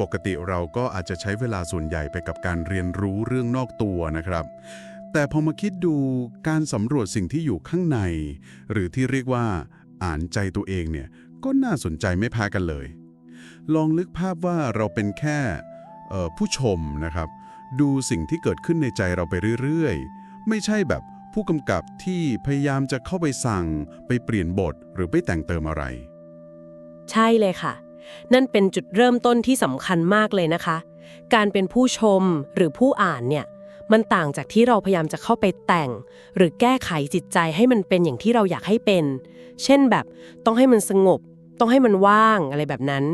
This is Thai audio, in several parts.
ปกติเราก็อาจจะใช้เวลาส่วนใหญ่ไปกับการเรียนรู้เรื่องนอกตัวนะครับ แต่พอมาคิดดูการสำรวจสิ่งที่อยู่ข้างใน หรือที่เรียกว่า อ่านใจตัวเองเนี่ยก็น่าสนใจไม่แพ้กันเลย ลองนึกภาพว่าเราเป็นแค่ผู้ชมนะครับ ดูสิ่งที่เกิดขึ้นในใจเราไปเรื่อยๆ ไม่ใช่แบบผู้กำกับที่พยายามจะเข้าไปสั่ง ไปเปลี่ยนบทหรือไปแต่งเติมอะไร ใช่เลยค่ะ นั่นเป็นจุดเริ่มต้นที่สำคัญมากเลยนะคะ การเป็นผู้ชมหรือผู้อ่านเนี่ย มันต่างจากที่เราพยายามจะเข้าไปแต่ง หรือแก้ไขจิตใจให้มันเป็นอย่างที่เราอยากให้เป็น เช่นแบบต้องให้มันสงบ ต้องให้มันว่างอะไรแบบนั้น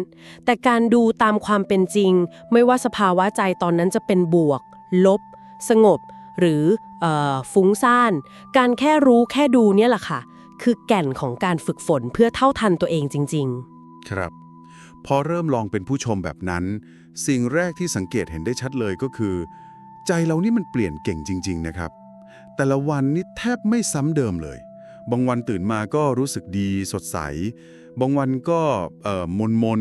แต่การดูตามความเป็นจริง ไม่ว่าสภาวะใจตอนนั้นจะเป็นบวก ลบ สงบ หรือออฟุ้งซ่าน การแค่รู้แค่ดูเนี่ยแหละค่ะ คือแก่นของการฝึกฝนเพื่อเท่าทันตัวเองจริง ๆ ครับ พอเริ่มลองเป็นผู้ชมแบบนั้น สิ่งแรกที่สังเกตเห็นได้ชัดเลยก็คือ ใจเรานี่มันเปลี่ยนเก่งจริง ๆ นะครับ แต่ละวันนี่แทบไม่ซ้ำเดิมเลย บางวันตื่นมาก็รู้สึกดีสดใส บางวันก็เอ่อมนมน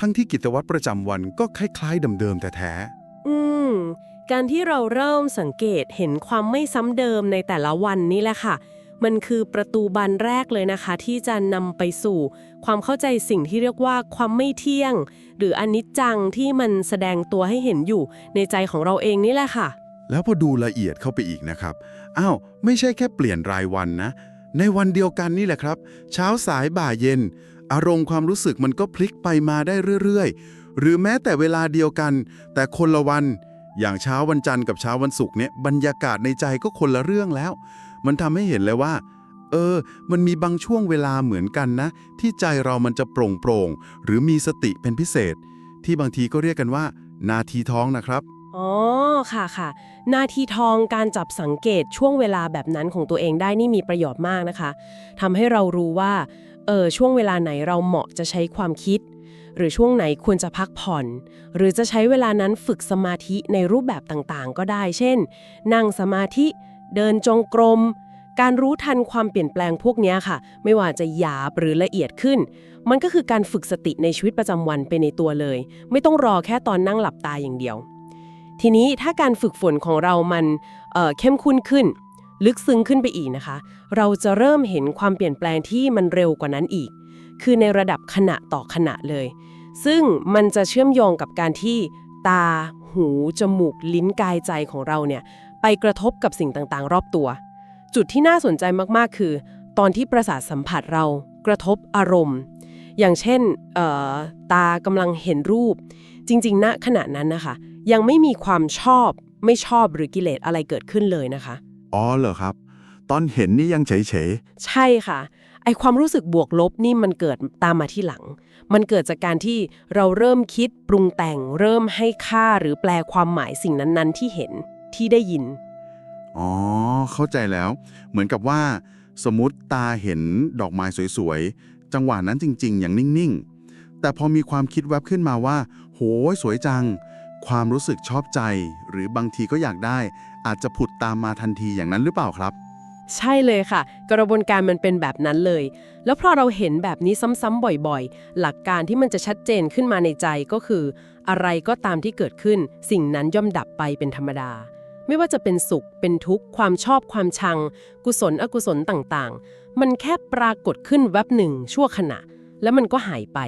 ทั้งที่กิจวัตรประจำวันก็คล้ายๆเดิมๆแต่แท้ อืม การที่เราเริ่มสังเกตเห็นความไม่ซ้ำเดิมในแต่ละวันนี่แหละค่ะ มันคือประตูบานแรกเลยนะคะ ที่จะนำไปสู่ ความเข้าใจสิ่งที่เรียกว่าความไม่เที่ยง หรืออนิจจังที่มันแสดงตัวให้เห็นอยู่ในใจของเราเองนี่แหละค่ะ แล้วพอดูละเอียดเข้าไปอีกนะครับอ้าวไม่ใช่แค่เปลี่ยนรายวันนะ ในวันเดียวกันนี่แหละครับ เช้าสายบ่ายเย็น อารมณ์ความรู้สึกมันก็พลิกไปมาได้เรื่อยๆ หรือแม้แต่เวลาเดียวกัน แต่คนละวัน อย่างเช้าวันจันทร์กับเช้าวันศุกร์เนี่ยบรรยากาศในใจก็คนละเรื่องแล้ว มันทำให้เห็นเลยว่า เออ มันมีบางช่วงเวลาเหมือนกันนะ ที่ใจเรามันจะโปร่งโปร่งหรือมีสติเป็นพิเศษ ที่บางทีก็เรียกกันว่า นาทีท้องนะครับอ๋อค่ะค่ะ นาทีทองการจับสังเกตช่วงเวลาแบบนั้นของตัวเองได้นี่มีประโยชน์มากนะคะทำให้เรารู้ว่าเออช่วงเวลาไหนเราเหมาะจะใช้ความคิด หรือช่วงไหนควรจะพักผ่อน หรือจะใช้เวลานั้นฝึกสมาธิในรูปแบบต่างๆ ก็ได้ เช่น นั่งสมาธิ เดินจงกรม การรู้ทันความเปลี่ยนแปลงพวกนี้ค่ะ ไม่ว่าจะหยาบหรือละเอียดขึ้น มันก็คือการฝึกสติในชีวิตประจำวันไปในตัวเลย ไม่ต้องรอแค่ตอนนั่งหลับตาอย่างเดียว ทีนี้ถ้าการฝึกฝนของเรามันเเข้มข้นขึ้น ลึกซึ้งขึ้นไปอีกนะคะ เราจะเริ่มเห็นความเปลี่ยนแปลงที่มันเร็วกว่านั้นอีก คือในระดับขณะต่อขณะเลย ซึ่งมันจะเชื่อมโยงกับการที่ตา หู จมูก ลิ้น กายใจของเราเนี่ย ไปกระทบกับสิ่งต่างๆ รอบตัว จุดที่น่าสนใจมากๆ คือ ตอนที่ประสาทสัมผัสเรากระทบอารมณ์ อย่างเช่นเอ่อตากำลังเห็นรูป จริงๆณขณะนั้นนะคะ ยังไม่มีความชอบไม่ชอบหรือกิเลสอะไรเกิดขึ้นเลยนะคะ อ๋อเหรอครับ ตอนเห็นนี่ยังเฉยใช่ค่ะ ไอความรู้สึกบวกลบนี่มันเกิดตามมาที่หลัง มันเกิดจากการที่เราเริ่มคิดปรุงแต่ง เริ่มให้ค่าหรือแปลความหมายสิ่งนั้นๆ ที่เห็น ที่ได้ยินๆอ๋อ เข้าใจแล้ว เหมือนกับว่า สมมติตาเห็นดอกไม้สวยๆ จังหวะนั้นจริง ๆ อย่างนิ่งๆ แต่พอมีความคิดแวบขึ้นมาว่า โหยสวยจัง ความรู้สึกชอบใจ หรือบางทีก็อยากได้ อาจจะผุดตามมาทันทีอย่างนั้นหรือเปล่าครับ ใช่เลยค่ะ กระบวนการมันเป็นแบบนั้นเลย แล้วพอเราเห็นแบบนี้ซ้ำๆบ่อยๆ หลักการที่มันจะชัดเจนขึ้นมาในใจก็คือ อะไรก็ตามที่เกิดขึ้น สิ่งนั้นย่อมดับไปเป็นธรรมดา ไม่ว่าจะเป็นสุข เป็นทุกข์ ความชอบความชัง กุศลอกุศลต่างๆ มันแค่ปรากฏขึ้นแวบหนึ่งชั่วขณะ แล้วมันก็หายไป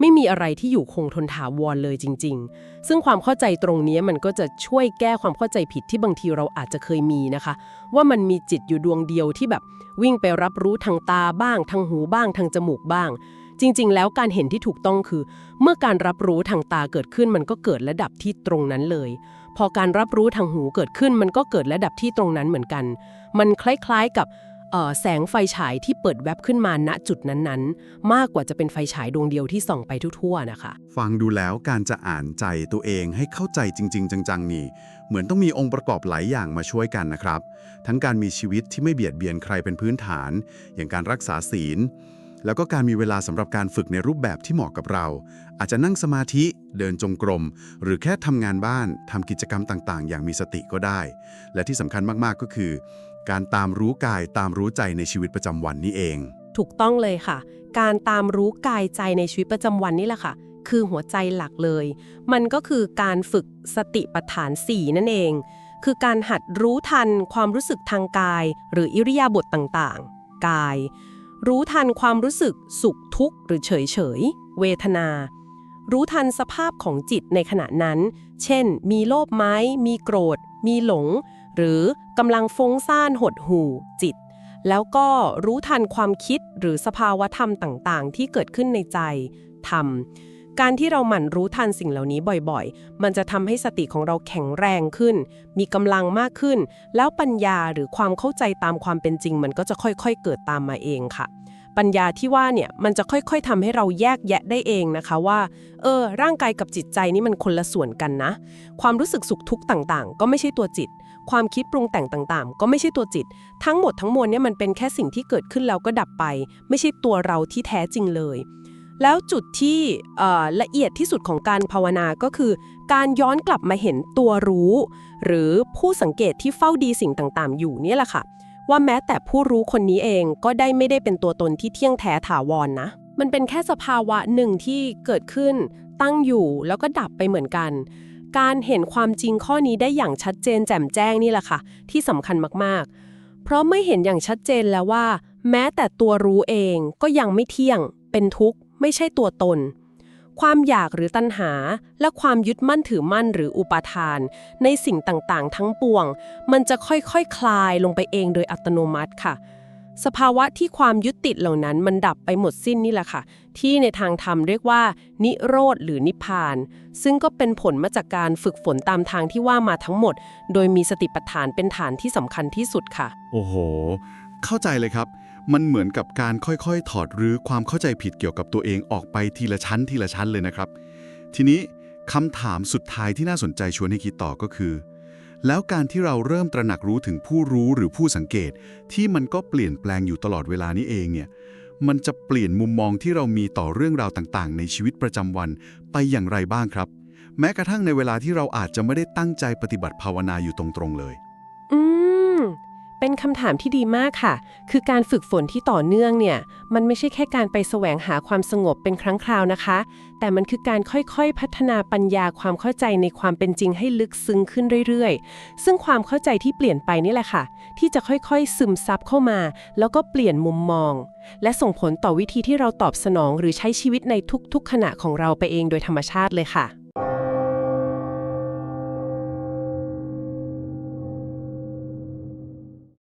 ไม่มีอะไรที่อยู่คงทนถาวรเลยจริง ๆ ซึ่งความเข้าใจตรงนี้มันก็จะช่วยแก้ความเข้าใจผิดที่บางทีเราอาจจะเคยมีนะคะ ว่ามันมีจิตอยู่ดวงเดียวที่แบบวิ่งไปรับรู้ทางตาบ้าง ทางหูบ้าง ทางจมูกบ้างจริง ๆ แล้วการเห็นที่ถูกต้องคือ เมื่อการรับรู้ทางตาเกิดขึ้นมันก็เกิดและดับที่ตรงนั้นเลย พอการรับรู้ทางหูเกิดขึ้นมันก็เกิดและดับที่ตรงนั้นเหมือนกัน มันคล้ายๆกับแสงไฟฉายที่เปิดแวบขึ้นมาณจุดนั้นๆ มากกว่าจะเป็นไฟฉายดวงเดียวที่ส่องไปทั่วๆนะคะ ฟังดูแล้วการจะอ่านใจตัวเองให้เข้าใจจริง ๆ จังๆนี่ เหมือนต้องมีองค์ประกอบหลายอย่างมาช่วยกันนะครับ ทั้งการมีชีวิตที่ไม่เบียดเบียนใครเป็นพื้นฐาน อย่างการรักษาศีล แล้วก็การมีเวลาสำหรับการฝึกในรูปแบบที่เหมาะกับเรา อาจจะนั่งสมาธิ เดินจงกรม หรือแค่ทำงานบ้านทำกิจกรรมต่างๆ อย่างมีสติก็ได้ และที่สำคัญมากๆก็คือ การตามรู้กายตามรู้ใจในชีวิตประจำวันนี่เอง ถูกต้องเลยค่ะ การตามรู้กายใจในชีวิตประจำวันนี่แหละค่ะ คือหัวใจหลักเลย มันก็คือการฝึกสติปัฏฐาน 4 นั่นเอง คือการหัดรู้ทันความรู้สึกทางกาย หรืออิริยาบถต่างๆ กาย รู้ทันความรู้สึกสุขทุกข์หรือเฉยเฉยเวทนา รู้ทันสภาพของจิตในขณะนั้น เช่น มีโลภไหมมีโกรธ มีหลง หรือกำลังฟุ้งซ่านหดหู่จิต แล้วก็รู้ทันความคิดหรือสภาวะธรรมต่างๆ ที่เกิดขึ้นในใจทำ การที่เราหมั่นรู้ทันสิ่งเหล่านี้บ่อยๆ มันจะทำให้สติของเราแข็งแรงขึ้น มีกำลังมากขึ้น แล้วปัญญาหรือความเข้าใจตามความเป็นจริง มันก็จะค่อยๆ เกิดตามมาเองค่ะ ปัญญาที่ว่าเนี่ยมันจะค่อยๆทำให้เราแยกแยะได้เองนะคะว่า เออ ร่างกายกับจิตใจนี่มันคนละส่วนกันนะ ความรู้สึกสุขทุกข์ต่างๆ ก็ไม่ใช่ตัวจิต ความคิดปรุงแต่งต่างๆ ก็ไม่ใช่ตัวจิต ทั้งหมดทั้งมวลเนี่ยมันเป็นแค่สิ่งที่เกิดขึ้นแล้วก็ดับไป ไม่ใช่ตัวเราที่แท้จริงเลย แล้วจุดที่ละเอียดที่สุดของการภาวนาก็คือ การย้อนกลับมาเห็นตัวรู้ หรือผู้สังเกตที่เฝ้าดีสิ่งต่างๆ อยู่นี่แหละค่ะ ว่าแม้แต่ผู้รู้คนนี้เองก็ได้ไม่ได้เป็นตัวตนที่เที่ยงแท้ถาวรนนะ มันเป็นแค่สภาวะหนึ่งที่เกิดขึ้น ตั้งอยู่แล้วก็ดับไปเหมือนกัน การเห็นความจริงข้อนี้ได้อย่างชัดเจนแจ่มแจ้งนี่แหละค่ะ ที่สำคัญมากๆ เพราะไม่เห็นอย่างชัดเจนแล้วว่า แม้แต่ตัวรู้เองก็ยังไม่เที่ยงเป็นทุกข์ ไม่ใช่ตัวตน ความอยากหรือตัณหา และความยึดมั่นถือมั่นหรืออุปาทาน ในสิ่งต่างๆ ทั้งปวง มันจะค่อยๆคคลายลงไปเองโดยอัตโนมัติค่ะ สภาวะที่ความยึดติดเหล่านั้นมันดับไปหมดสิ้นนี่แหละค่ะ ที่ในทางธรรมเรียกว่า นิโรธหรือนิพพาน ซึ่งก็เป็นผลมาจากการฝึกฝนตามทางที่ว่ามาทั้งหมด โดยมีสติปัฏฐานเป็นฐานที่สำคัญที่สุดค่ะ โอ้โห เข้าใจเลยครับ มันเหมือนกับการค่อยๆ ถอดรื้อความเข้าใจผิดเกี่ยวกับตัวเองออกไปทีละชั้นทีละชั้นเลยนะครับ ทีนี้คำถามสุดท้ายที่น่าสนใจชวนให้คิดต่อก็คือ แล้วการที่เราเริ่มตระหนักรู้ถึงผู้รู้หรือผู้สังเกต ที่มันก็เปลี่ยนแปลงอยู่ตลอดเวลานี้เองเนี่ยมันจะเปลี่ยนมุมมองที่เรามีต่อเรื่องราวต่างๆ ในชีวิตประจำวันไปอย่างไรบ้างครับ แม้กระทั่งในเวลาที่เราอาจจะไม่ได้ตั้งใจปฏิบัติภาวนาอยู่ตรงๆเลย เป็นคำถามที่ดีมากค่ะ คือการฝึกฝนที่ต่อเนื่องเนี่ย มันไม่ใช่แค่การไปแสวงหาความสงบเป็นครั้งคราวนะคะ แต่มันคือการค่อยๆ พัฒนาปัญญาความเข้าใจในความเป็นจริงให้ลึกซึ้งขึ้นเรื่อยๆ ซึ่งความเข้าใจที่เปลี่ยนไปนี่แหละค่ะ ที่จะค่อยๆ ซึมซับเข้ามา แล้วก็เปลี่ยนมุมมอง และส่งผลต่อวิธีที่เราตอบสนอง หรือใช้ชีวิตในทุกๆ ขณะของเราไปเองโดยธรรมชาติเลยค่ะ